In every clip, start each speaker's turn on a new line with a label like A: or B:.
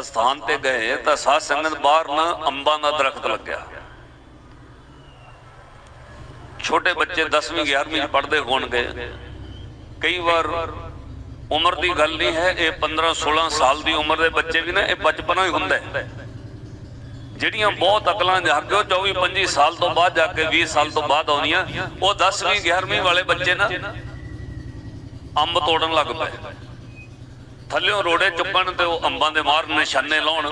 A: ਅਸਥਾਨ ਤੇ ਗਏ ਤਾਂ ਸਾਧ ਸੰਗਤ ਬਾਹਰ ਨਾ ਅੰਬਾਂ ਦਾ ਦਰਖਤ ਲੱਗਿਆ। ਛੋਟੇ ਬੱਚੇ 10ਵੀਂ 11ਵੀਂ ਪੜ੍ਹਦੇ ਹੋਣਗੇ। ਕਈ ਵਾਰ ਉਮਰ ਦੀ ਗੱਲ ਨਹੀਂ ਹੈ, ਇਹ 15 16 ਸਾਲ ਦੀ ਉਮਰ ਦੇ ਬੱਚੇ ਵੀ ਨਾ, ਇਹ ਬਚਪਨਾ ਹੀ ਹੁੰਦਾ ਜਿਹੜੀਆਂ ਬਹੁਤ ਅਕਲਾਂ ਜਾ ਕੇ ਉਹ 24 25 ਸਾਲ ਤੋਂ ਬਾਅਦ ਜਾ ਕੇ 20 ਸਾਲ ਤੋਂ ਬਾਅਦ ਆਉਂਦੀਆਂ, ਉਹ 10ਵੀਂ 11ਵੀਂ ਵਾਲੇ ਬੱਚੇ ਨਾ ਅੰਬ ਤੋੜਨ ਲੱਗ ਪਏ। ਥੱਲਿਓਂ ਰੋੜੇ ਚੁੱਕਣ ਤੇ ਉਹ ਅੰਬਾਂ ਦੇ ਮਾਰ ਨਿਸ਼ਾਨੇ ਲਾਉਣ,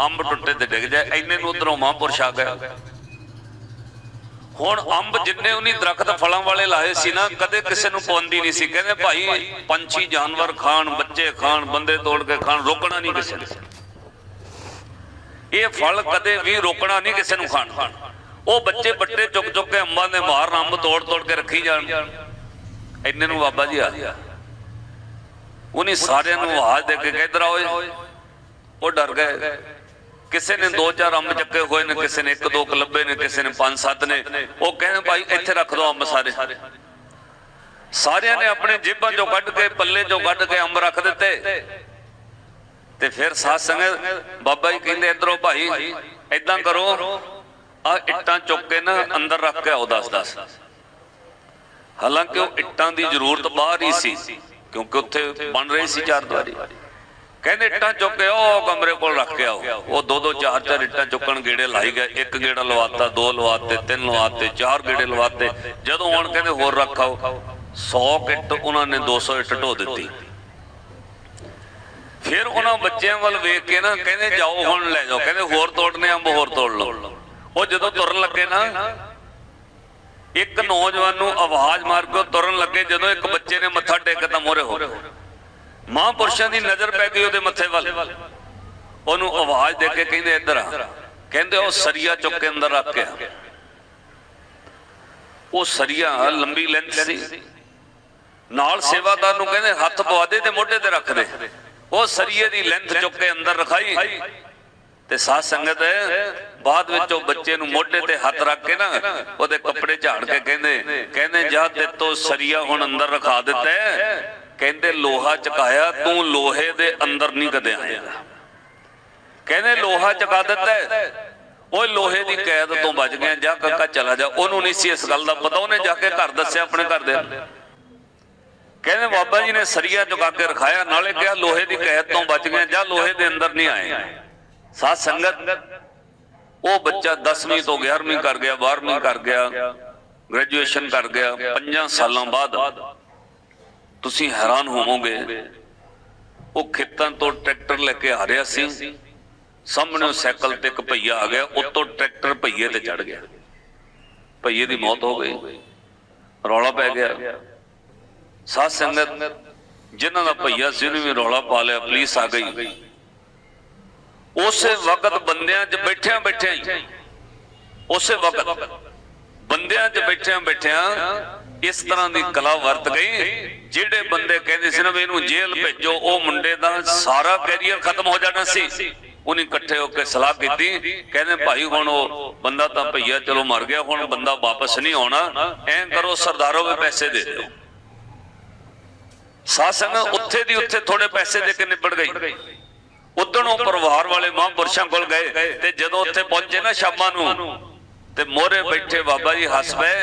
A: ਅੰਬ ਟੁੱਟੇ ਤੇ ਡਿੱਗ ਜਾਏ, ਇੰਨੇ ਨੂੰ ਉਧਰੋਂ ਮਹਾਂਪੁਰਸ਼ ਆ ਗਿਆ। ਹੁਣ ਅੰਬ ਜਿੰਨੇ ਉਹਨੀ ਦਰਖਤ ਫਲਾਂ ਵਾਲੇ ਲਾਏ ਸੀ ਨਾ, ਕਦੇ ਕਿਸੇ ਨੂੰ ਪਵੰਦੀ ਨਹੀਂ ਸੀ। ਕਹਿੰਦੇ ਭਾਈ, ਪੰਛੀ, ਜਾਨਵਰ ਖਾਣ, ਬੱਚੇ ਖਾਣ, ਬੰਦੇ ਤੋੜ ਕੇ ਖਾਣ, ਰੋਕਣਾ ਨਹੀਂ ਕਿਸੇ ਨੇ। ਇਹ ਫਲ ਕਦੇ ਵੀ ਰੋਕਣਾ ਨਹੀਂ ਕਿਸੇ ਨੂੰ ਖਾਣ। ਉਹ ਬੱਚੇ ਬੱਟੇ ਚੁੱਕ ਚੁੱਕ ਕੇ ਅੰਬਾਂ ਦੇ ਮਾਰ ਅੰਬ ਤੋੜ ਤੋੜ ਕੇ ਰੱਖੀ ਜਾਣ। ਇੰਨੇ ਨੂੰ ਬਾਬਾ ਜੀ ਆ ਗਿਆ। ਉਹਨੇ ਸਾਰਿਆਂ ਨੂੰ ਆਵਾਜ਼ ਦੇ ਕੇ ਕਹਿ, ਇਧਰ ਉਹ ਡਰ ਗਏ। ਕਿਸੇ ਨੇ ਦੋ ਚਾਰ ਅੰਬ ਚੱਕੇ ਹੋਏ ਨੇ, ਕਿਸੇ ਨੇ ਇੱਕ ਦੋ ਕੁ ਨੇ, ਕਿਸੇ ਨੇ ਪੰਜ ਸੱਤ ਨੇ। ਉਹ ਕਹਿੰਦੇ, ਭਾਈ, ਇੱਥੇ ਰੱਖ ਦੋ ਅੰਬ ਸਾਰੇ। ਸਾਰਿਆਂ ਨੇ ਆਪਣੇ ਜੇਬਾਂ ਚੋਂ ਕੱਢ ਕੇ, ਪੱਲੇ ਚੋਂ ਕੱਢ ਕੇ ਅੰਬ ਰੱਖ ਦਿੱਤੇ। ਤੇ ਫਿਰ ਸਾਧ ਸੰਗਤ, ਬਾਬਾ ਜੀ ਕਹਿੰਦੇ, ਇਧਰੋਂ ਭਾਈ ਐਦਾਂ ਕਰੋ। ਆ ਇੱਟਾਂ ਚੁੱਕ ਕੇ ਨਾ ਅੰਦਰ ਰੱਖ ਕੇ ਆਓ 10 10 ਹਾਲਾਂਕਿ ਉਹ ਇੱਟਾਂ ਦੀ ਜ਼ਰੂਰਤ ਬਾਹਰ ਹੀ ਸੀ। ਕਿਉਂਕਿ ਉੱਥੇ ਬਣ ਰਹੀ ਸੀ ਚਾਰ ਦੁਆਰੀ ਕਹਿੰਦੇ ਇੱਟਾਂ ਚੁੱਕ ਕੇ ਉਹ ਕਮਰੇ ਕੋਲ ਰੱਖ ਕੇ ਆਓ। ਉਹ ਦੋ ਦੋ ਚਾਰ ਚਾਰ ਇੱਟਾਂ ਚੁੱਕਣ ਗੇੜੇ ਲਾਈ ਗਏ। ਇੱਕ ਗੇੜਾ ਲਵਾਤਾ, ਦੋ ਲਵਾਤੇ, ਤਿੰਨ ਲਵਾਤੇ, ਚਾਰ ਗੇੜੇ ਲਵਾਤੇ। ਜਦੋਂ ਹੁਣ ਕਹਿੰਦੇ ਹੋਰ ਰੱਖਾਓ 100 ਕਿੱਟ ਉਹਨਾਂ ਨੇ 200 ਇੱਟ ਢੋ ਦਿੱਤੀ। ਫਿਰ ਉਹਨਾਂ ਬੱਚਿਆਂ ਵੱਲ ਵੇਖ ਕੇ ਨਾ ਕਹਿੰਦੇ ਜਾਓ ਹੁਣ ਲੈ ਜਾਓ। ਕਹਿੰਦੇ ਹੋਰ ਤੋੜਨੇ ਅੰਬ ਹੋਰ ਤੋੜ ਲਓ। ਉਹ ਜਦੋਂ ਤੁਰਨ ਲੱਗੇ ਨਾ ਇੱਕ ਨੌਜਵਾਨ ਨੂੰ ਆਵਾਜ਼ ਮਾਰ ਕੇ ਤੁਰਨ ਲੱਗੇ ਜਦੋਂ ਇੱਕ ਬੱਚੇ ਨੇ ਮੱਥਾ ਟੇਕਤਾ ਮੋਰੇ ਹੋ ਮਹਾਂਪੁਰਸ਼ਾਂ ਦੀ ਨਜ਼ਰ ਪੈ ਗਈ ਉਹਦੇ ਮੱਥੇ ਵੱਲ। ਉਹਨੂੰ ਆਵਾਜ਼ ਦੇ ਕੇ ਕਹਿੰਦੇ, ਇੱਧਰ ਆ। ਕਹਿੰਦੇ, ਉਹ ਸਰੀਆ ਚੁੱਕ ਕੇ ਅੰਦਰ ਰੱਖ ਕੇ ਉਹ ਸਰੀਆ ਲੰਬੀ ਲੈਂਥ ਸੀ। ਨਾਲ ਸੇਵਾਦਾਰ ਨੂੰ ਕਹਿੰਦੇ, ਹੱਥ ਪਵਾ ਦੇ ਤੇ ਮੋਢੇ ਤੇ ਰੱਖ ਦੇ। ਉਹ ਸਰੀਏ ਦੀ ਲੈਂਥ ਚੁੱਕ ਕੇ ਅੰਦਰ ਰਖਾਈ। ਤੇ ਸਾਧ ਸੰਗਤ ਬਾਅਦ ਵਿੱਚ ਉਹ ਬੱਚੇ ਨੂੰ ਮੋਢੇ ਤੇ ਹੱਥ ਰੱਖ ਕੇ ਨਾ, ਉਹਦੇ ਕੱਪੜੇ ਝਾੜ ਕੇ ਕਹਿੰਦੇ ਕਹਿੰਦੇ, ਜਾ ਤੇ ਤੋ ਸਰੀਆ ਹੁਣ ਅੰਦਰ ਰਖਾ ਦਿੱਤਾ ਕਹਿੰਦੇ, ਲੋਹਾ ਚਕਾਇਆ, ਤੂੰ ਲੋਹੇ ਦੇ ਅੰਦਰ ਨਹੀਂ ਕਦੇ ਆਏਗਾ ਕਹਿੰਦੇ, ਲੋਹਾ ਚਕਾ ਦਿੱਤਾ ਹੈ। ਓਏ, ਲੋਹੇ ਦੀ ਕੈਦ ਤੋਂ ਬਚ ਗਿਆ, ਜਾ ਕਾਕਾ ਚਲਾ ਜਾ। ਉਹਨੂੰ ਨਹੀਂ ਸੀ ਇਸ ਗੱਲ ਦਾ ਪਤਾ, ਉਹਨੇ ਜਾ ਕੇ ਘਰ ਦੱਸਿਆ ਆਪਣੇ ਘਰ ਦੇ ਕਹਿੰਦੇ, ਬਾਬਾ ਜੀ ਨੇ ਸਰੀਆ ਚੁਕਾ ਕੇ ਰਖਾਇਆ, ਨਾਲੇ ਕਿਹਾ ਲੋਹੇ ਦੀ ਕੈਦ ਤੋਂ ਬਚ ਗਿਆ, ਜਾਂ ਲੋਹੇ ਦੇ ਅੰਦਰ ਨਹੀਂ ਆਏ। ਸਾਧ ਸੰਗਤ, ਉਹ ਬੱਚਾ 10ਵੀਂ ਤੋਂ 11ਵੀਂ ਕਰ ਗਿਆ 12ਵੀਂ ਕਰ ਗਿਆ ਗ੍ਰੈਜੂਏਸ਼ਨ ਕਰ ਗਿਆ 5 ਸਾਲਾਂ ਬਾਅਦ ਤੁਸੀਂ ਹੈਰਾਨ ਹੋਵੋਗੇ, ਉਹ ਖੇਤਾਂ ਤੋਂ ਟਰੈਕਟਰ ਲੈ ਕੇ ਆ ਰਿਹਾ ਸੀ, ਸਾਹਮਣੇ ਸਾਈਕਲ ਤੇ ਇੱਕ ਭਈਆ ਆ ਗਿਆ, ਉੱਤੋਂ ਟਰੈਕਟਰ ਭਈਏ ਤੇ ਚੜ ਗਿਆ। ਭਈਏ ਦੀ ਮੌਤ ਹੋ ਗਈ, ਰੌਲਾ ਪੈ ਗਿਆ। ਸਾਧ ਸੰਗਤ, ਜਿਨ੍ਹਾਂ ਦਾ ਭਈਆ ਸੀ, ਉਹਨੇ ਵੀ ਰੌਲਾ ਪਾ ਲਿਆ, ਪੁਲਿਸ ਆ ਗਈ। ਉਸੇ ਵਕਤ ਬੰਦਿਆਂ 'ਚ ਬੈਠਿਆਂ ਬੈਠਿਆਂ ਹੀ, ਉਸੇ ਵਕਤ ਬੰਦਿਆਂ 'ਚ ਬੈਠਿਆਂ ਬੈਠਿਆਂ ਇਸ ਤਰ੍ਹਾਂ ਦੀ ਕਲਾ ਵਰਤ ਗਈ, ਜਿਹੜੇ ਬੰਦੇ ਕਹਿੰਦੇ ਸੀ ਨਾ ਵੀ ਇਹਨੂੰ ਜੇਲ੍ਹ ਭੇਜੋ, ਉਹ ਮੁੰਡੇ ਦਾ ਸਾਰਾ ਕੈਰੀਅਰ ਖਤਮ ਹੋ ਜਾਣਾ ਸੀ। ਉਹਨੇ ਇਕੱਠੇ ਹੋ ਕੇ ਸਲਾਹ ਕੀਤੀ, ਕਹਿੰਦੇ ਭਾਈ ਹੁਣ ਉਹ ਬੰਦਾ ਤਾਂ ਭਈਆ ਚਲੋ ਮਰ ਗਿਆ, ਹੁਣ ਬੰਦਾ ਵਾਪਸ ਨਹੀਂ ਆਉਣਾ, ਐਂ ਕਰੋ ਸਰਦਾਰੋ ਵੀ ਪੈਸੇ ਦੇ ਦਿਓ। ਸਾਸੰਗ ਉੱਥੇ ਦੀ ਉੱਥੇ ਥੋੜੇ ਪੈਸੇ ਦੇ ਕੇ ਨਿਬੜ ਗਈ। ਉਦੋਂ ਉਹ ਪਰਿਵਾਰ ਵਾਲੇ ਮਹਾਂਪੁਰਸ਼ਾਂ ਕੋਲ ਗਏ ਤੇ ਜਦੋਂ ਉੱਥੇ ਪਹੁੰਚੇ ਨਾ ਸ਼ਾਮਾਂ ਨੂੰ ਤੇ ਮੋਰੇ ਬੈਠੇ ਬਾਬਾ ਜੀ ਹੱਸ ਪਏ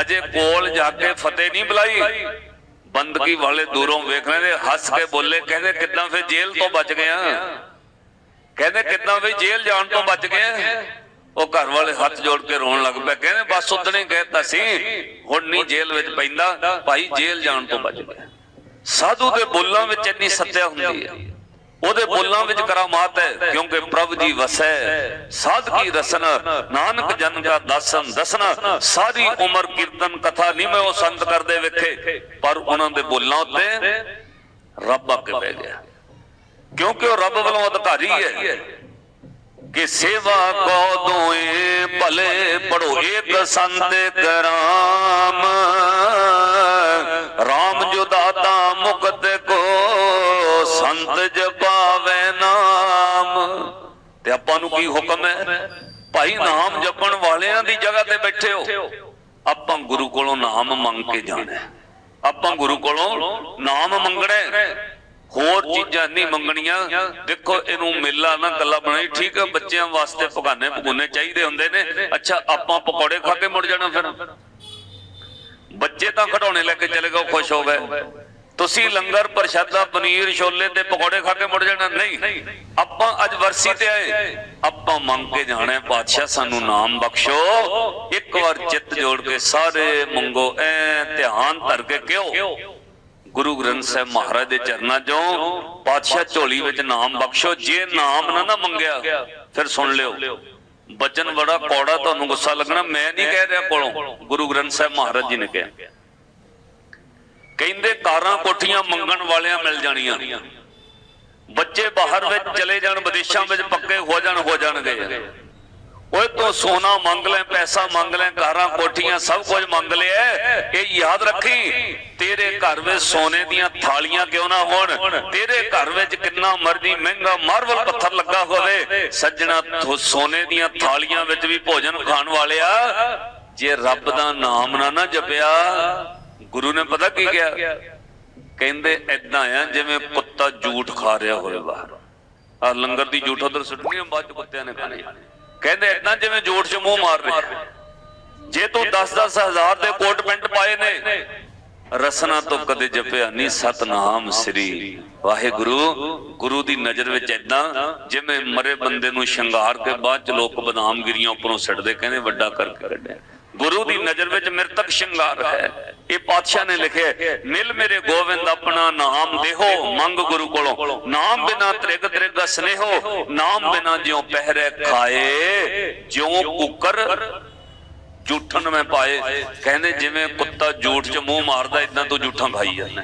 A: ਅਜੇ ਕੋਲ ਜਾ ਕੇ ਫਤਿਹ ਨਹੀਂ ਬੁਲਾਈ। ਬੰਦਗੀ ਵਾਲੇ ਦੂਰੋਂ ਵੇਖ ਰਹੇ ਨੇ ਹੱਸ ਕੇ ਬੋਲੇ ਕਹਿੰਦੇ ਕਿੱਦਾਂ ਫੇ ਜੇਲ੍ਹ ਤੋਂ ਬਚ ਗਿਆ ਕਹਿੰਦੇ ਕਿੱਦਾਂ ਫੇ ਜੇਲ੍ਹ ਜਾਣ ਤੋਂ ਬਚ ਗਿਆ ਉਹ ਘਰ ਵਾਲੇ ਹੱਥ ਜੋੜ ਕੇ ਰੋਣ ਲੱਗ ਪਏ ਕਹਿੰਦੇ ਬਸ ਉਦਣੇ ਕਹਿਤਾ ਸੀ ਹੁਣ ਨਹੀਂ ਜੇਲ੍ਹ ਵਿੱਚ ਪੈਂਦਾ ਭਾਈ ਜੇਲ੍ਹ ਜਾਣ ਤੋਂ ਬਚ ਗਿਆ। ਸਾਧੂ ਦੇ ਬੋਲਾਂ ਵਿੱਚ ਇੰਨੀ ਸੱਤਿਆ ਹੁੰਦੀ ਹੈ। ਉਹਦੇ ਬੋਲਾਂ ਵਿੱਚ ਕਰਾਮਾਤ ਹੈ ਕਿਉਂਕਿ ਪ੍ਰਭ ਜੀ ਵਸੈ। ਸਾਧ ਕੀ ਰਸਨ? ਨਾਨਕ ਜਨ ਕਾ ਦਸਨ ਦਸਨਾ ਸਾਰੀ ਉਮਰ ਕੀਰਤਨ ਕਥਾ ਨਹੀਂ ਮੈਂ ਉਹ ਸੰਤ ਕਰਦੇ ਵੇਖੇ। ਪਰ ਉਹਨਾਂ ਦੇ ਬੋਲਾਂ ਉੱਤੇ ਰੱਬ ਆ ਕੇ ਬਹਿ ਗਿਆ। ਕਿਉਂਕਿ ਉਹ ਰੱਬ ਵੱਲੋਂ ਅਧਿਕਾਰੀ ਹੈ। ਕਿ ਸੇਵਾ ਕੋ ਦੋਏ ਭਲੇ ਪੜੋ ਏਕ ਸੰਤ ਕਰਾਮ RAM ਜੋ ਤੇ ਕੀ ਹੁਕਮ ਹੈ? ਭਾਈ ਨਾਮ ਜਪਣ ਵਾਲਿਆਂ ਦੀ ਜਗ੍ਹਾ ਤੇ ਬੈਠੇ ਹੋ। ਆਪਾਂ ਗੁਰੂ ਕੋਲੋਂ ਨਾਮ ਮੰਗ ਕੇ ਜਾਣਾ ਆਪਾਂ ਗੁਰੂ ਕੋਲੋਂ ਨਾਮ ਮੰਗਣਾ ਹੋਰ ਚੀਜ਼ਾਂ ਨਹੀਂ ਮੰਗਣੀਆਂ। ਦੇਖੋ, ਇਹਨੂੰ ਮੇਲਾ ਨਾ ਗੱਲਾਂ ਬਣਾਈ, ਠੀਕ ਹੈ? ਬੱਚਿਆਂ ਵਾਸਤੇ ਪਗਾਨੇ ਪਗੁਨੇ ਚਾਹੀਦੇ ਹੁੰਦੇ ਨੇ। ਅੱਛਾ, ਆਪਾਂ ਪਕੌੜੇ ਖਾ ਕੇ ਮੁੜ ਜਾਣਾ ਫਿਰ। ਬੱਚੇ ਤਾਂ ਖਡੌਣੇ ਲੈ ਕੇ ਚਲੇ ਗਏ ਖੁਸ਼ ਹੋ ਗਏ। ਤੁਸੀਂ ਲੰਗਰ ਪ੍ਰਸ਼ਾਦਾ ਪਨੀਰ ਛੋਲੇ ਤੇ ਪਕੌੜੇ ਖਾ ਕੇ ਮੁੜ ਜਾਣਾ? ਨਹੀਂ। ਆਪਾਂ ਅੱਜ ਵਰਸੀ ਤੇ ਆਏ। ਆਪਾਂ ਮੰਗ ਕੇ ਜਾਣਾ ਹੈ, ਸਾਨੂੰ ਨਾਮ ਬਖਸ਼ੋ। ਇੱਕ ਵਾਰ ਚਿੱਤ ਜੋੜ ਕੇ ਸਾਰੇ ਮੰਗੋ ਐ ਧਿਆਨ ਧਰ ਕੇ ਕਿਉ? ਗੁਰੂ ਗ੍ਰੰਥ ਸਾਹਿਬ ਮਹਾਰਾਜ ਦੇ ਚਰਨਾਂ 'ਚੋਂ ਪਾਤਸ਼ਾਹ ਝੋਲੀ ਵਿੱਚ ਨਾਮ ਬਖਸ਼ੋ। ਜੇ ਨਾਮ ਨਾ ਨਾ ਮੰਗਿਆ ਫਿਰ ਸੁਣ ਲਿਓ। ਬਚਨ ਬੜਾ ਕੌੜਾ ਤੁਹਾਨੂੰ ਗੁੱਸਾ ਲੱਗਣਾ? ਮੈਂ ਨਹੀਂ ਕਹਿ ਰਿਹਾ ਕੋਲੋਂ। ਗੁਰੂ ਗ੍ਰੰਥ ਸਾਹਿਬ ਮਹਾਰਾਜ ਜੀ ਨੇ ਕਿਹਾ। ਕਹਿੰਦੇ ਕਾਰਾਂ ਕੋਠੀਆਂ ਮੰਗਣ ਵਾਲਿਆਂ ਮਿਲ ਜਾਣੀਆਂ। ਬੱਚੇ ਬਾਹਰ ਵਿੱਚ ਚਲੇ ਜਾਣ, ਵਿਦੇਸ਼ਾਂ ਵਿੱਚ ਪੱਕੇ ਹੋ ਜਾਣ, ਹੋ ਜਾਣਗੇ। ਓਏ ਤੂੰ ਸੋਨਾ ਮੰਗ ਲੈ, ਪੈਸਾ ਮੰਗ ਲੈ, ਕਾਰਾਂ ਕੋਠੀਆਂ ਸਭ ਕੁਝ ਮੰਗ ਲਿਆ ਇਹ ਯਾਦ ਰੱਖੀ, ਤੇਰੇ ਘਰ ਵਿੱਚ ਸੋਨੇ ਦੀਆਂ ਥਾਲੀਆਂ ਕਿਉਂ ਨਾ ਹੋਣ? ਤੇਰੇ ਘਰ ਵਿੱਚ ਕਿੰਨਾ ਮਰਜ਼ੀ ਮਹਿੰਗਾ ਮਾਰਵਲ ਪੱਥਰ ਲੱਗਾ ਹੋਵੇ। ਸੱਜਣਾ ਸੋਨੇ ਦੀਆਂ ਥਾਲੀਆਂ ਵਿੱਚ ਵੀ ਭੋਜਨ ਖਾਣ ਵਾਲਿਆ। ਜੇ ਰੱਬ ਦਾ ਨਾਮ ਨਾ ਨਾ ਜਪਿਆ ਗੁਰੂ ਨੇ ਪਤਾ ਕੀ ਕਿਹਾ? ਕਹਿੰਦੇ ਐਦਾਂ ਆ ਜਿਵੇਂ ਕੁੱਤਾ ਝੂਠ ਖਾ ਰਿਹਾ ਹੋਵੇ ਬਾਹਰ। ਆ ਲੰਗਰ ਦੀ ਝੂਠ ਉਧਰ ਸੁੱਟਣੀ ਬਾਅਦ ਚ ਕੁੱਤਿਆਂ ਨੇ ਖਾਣੀ ਕਹਿੰਦੇ ਐਦਾਂ ਜਿਵੇਂ ਝੂਠ ਚ ਮੂੰਹ ਮਾਰ ਰਿਹਾ। ਜੇ ਤੂੰ 10-10 ਹਜ਼ਾਰ ਦੇ ਕੋਟ ਪੈਂਟ ਪਾਏ ਨੇ, ਰਸਨਾ ਤੋਂ ਕਦੇ ਜਪਿਆ ਨਹੀਂ ਸਤਨਾਮ ਸ੍ਰੀ ਵਾਹਿਗੁਰੂ। ਗੁਰੂ ਦੀ ਨਜ਼ਰ ਵਿੱਚ ਐਦਾਂ ਜਿਵੇਂ ਮਰੇ ਬੰਦੇ ਨੂੰ ਸ਼ਿੰਗਾਰ ਕੇ ਬਾਅਦ ਚ ਲੋਕ ਬਦਾਮਗਿਰੀਆਂ ਉੱਪਰੋਂ ਸਿੱਟਦੇ, ਕਹਿੰਦੇ ਵੱਡਾ ਕਰਕੇ ਕੱਢਿਆ ਗੁਰੂ ਦੀ ਨਜ਼ਰ ਵਿੱਚ ਮਿਰਤਕ ਸ਼ਿੰਗਾਰ ਹੈ। ਇਹ ਪਾਤਸ਼ਾਹ ਨੇ ਲਿਖਿਆ ਮਿਲ ਮੇਰੇ ਗੋਬਿੰਦ, ਆਪਣਾ ਨਾਮ ਦੇਹੋ, ਮੰਗ ਗੁਰੂ ਕੋਲੋਂ। ਨਾਮ ਬਿਨਾ ਤ੍ਰਿਗ ਤ੍ਰਿਗ ਸਨੇਹੋ, ਨਾਮ ਬਿਨਾ ਜਿਉ ਪਹਿਰੇ ਖਾਏ। ਜਿਉ ਕੁਕਰ ਝੂਠਨ ਮੈਂ ਪਾਏ। ਕਹਿੰਦੇ, ਜਿਵੇਂ ਕੁੱਤਾ ਜੂਠ ਚ ਮੂੰਹ ਮਾਰਦਾ ਇਦਾਂ ਤੂੰ ਝੂਠਾਂ ਖਾਈ ਜਾਂਦਾ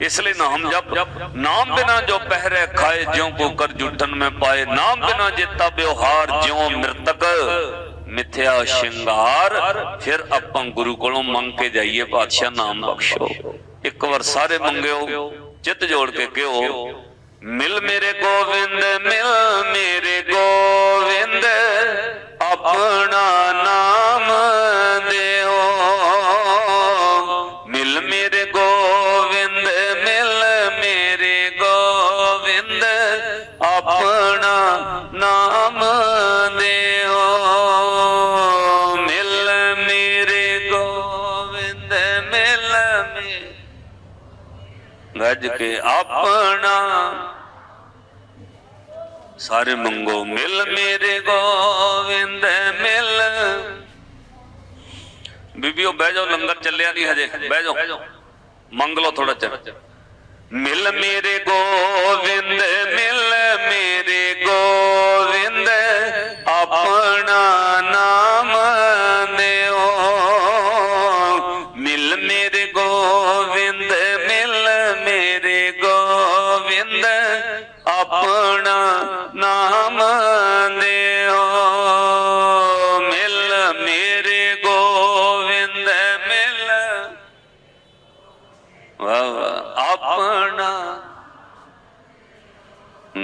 A: ਇਸ ਲਈ ਨਾਮ ਜਪ, ਨਾਮ ਬਿਨਾ ਜੋ ਪਹਿਰੇ ਖਾਏ, ਜਿਉ ਕੁਕਰ ਜੂਠਣ ਮੈਂ ਪਾਏ। ਨਾਮ ਬਿਨਾ ਜੇਤਾ ਬਿਵਹਾਰ ਜਿਉ ਮਿਰਤਕ ਮਿਥਿਆ ਸ਼ਿੰਗਾਰ, ਫਿਰ ਆਪਾਂ ਗੁਰੂ ਕੋਲੋਂ ਮੰਗ ਕੇ ਜਾਈਏ, ਪਾਤਸ਼ਾਹ ਨਾਮ ਬਖਸ਼ੋ। ਇੱਕ ਵਾਰ ਸਾਰੇ ਮੰਗਿਓ ਚਿੱਤ ਜੋੜ ਕੇ ਕਿਉ। ਮਿਲ ਮੇਰੇ ਗੋਵਿੰਦ, ਮਿਲ ਮੇਰੇ ਗੋਵਿੰਦ, ਆਪਣਾ ਨਾਮ ਦਿਓ। ਮਿਲ ਮੇਰੇ ਗੋਵਿੰਦ, ਮਿਲ ਮੇਰੇ ਗੋਵਿੰਦ, ਆਪਣਾ ਨਾਮ ਕੇ ਆਪਣਾ। ਸਾਰੇ ਮੰਗੋ ਮਿਲ ਮੇਰੇ ਗੋਵਿੰਦ, ਮਿਲ। ਬੀਬੀਓ ਬਹਿ ਜਾਓ, ਲੰਗਰ ਚੱਲਿਆ ਨਹੀਂ ਹਜੇ। ਬਹਿ ਜਾਓ। ਮੰਗ ਲਓ ਥੋੜਾ ਚਿਰ। ਮਿਲ ਮੇਰੇ ਗੋਵਿੰਦ, ਮਿਲ ਮੇਰੇ ਗੋਵਿੰਦ। ਆਪਣਾ ਵਾਹ ਆਪਣਾ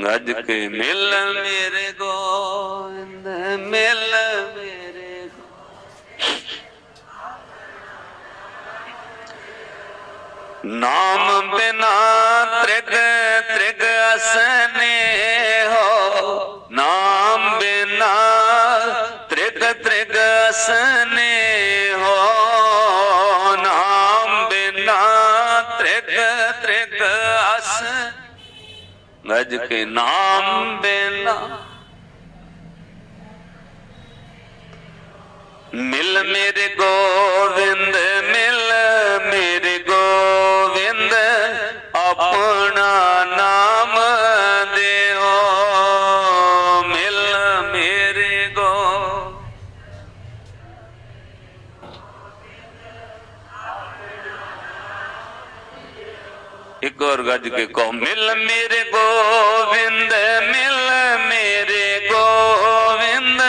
A: ਗੱਜ ਕੇ ਮਿਲ ਮੇਰੇ ਗੋਵਿੰਦ ਮਿਲ ਮੇਰੇ ਗੋ- ਨਾਮ ਬਿਨਾ ਤ੍ਰਿਗ ਤ੍ਰਿਗ ਗੱਜ ਕੇ ਨਾਮ ਬਿਨਾ ਮਿਲ ਮੇਰੇ ਗੋਵਿੰਦ ਇੱਕ ਹੋਰ ਗੱਜ ਕੇ ਕਹੋ, ਮਿਲ ਮੇਰੇ ਗੋਵਿੰਦ, ਮਿਲ ਮੇਰੇ ਗੋਵਿੰਦ,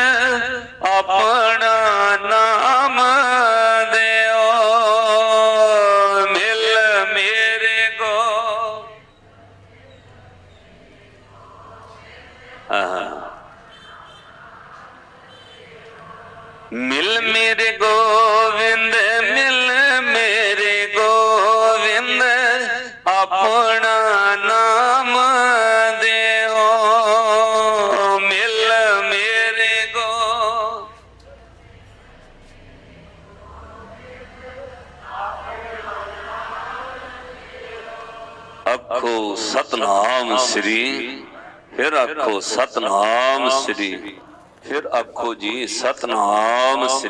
A: ਆਪਣਾ ਨਾਮ ਦਿਓ। ਮਿਲ ਮੇਰੇ ਗੋ ਮਿਲ ਮੇਰੇ ਗੋ ਸਤਨਾਮ ਸ੍ਰੀ। ਫਿਰ ਆਖੋ ਸਤਨਾਮ ਸ੍ਰੀ। ਫਿਰ ਆਖੋ ਜੀ ਸਤਨਾਮ ਸ੍ਰੀ।